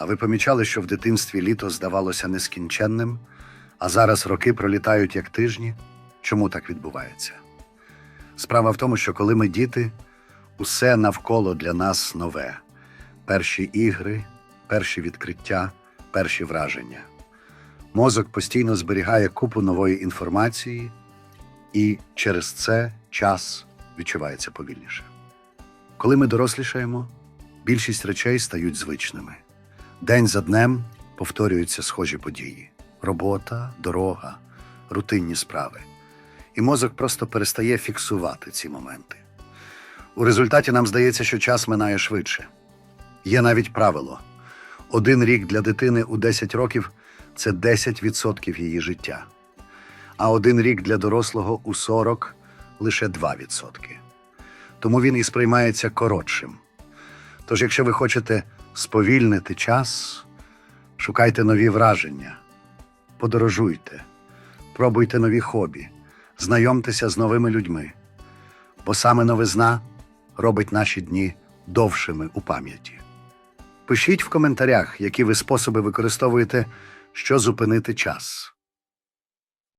А ви помічали, що в дитинстві літо здавалося нескінченним, а зараз роки пролітають як тижні? Чому так відбувається? Справа в тому, що коли ми діти, усе навколо для нас нове: перші ігри, перші відкриття, перші враження. Мозок постійно зберігає купу нової інформації, і через це час відчувається повільніше. Коли ми дорослішаємо, більшість речей стають звичними. День за днем повторюються схожі події: робота, дорога, рутинні справи. І мозок просто перестає фіксувати ці моменти. У результаті нам здається, що час минає швидше. Є навіть правило: один рік для дитини у 10 років це 10% її життя, а один рік для дорослого у 40 лише 2%. Тому він і сприймається коротшим. Тож, якщо ви хочете сповільнити час, шукайте нові враження, подорожуйте, пробуйте нові хобі, знайомтеся з новими людьми, бо саме новизна робить наші дні довшими у пам'яті. Пишіть в коментарях, які ви способи використовуєте, що зупинити час.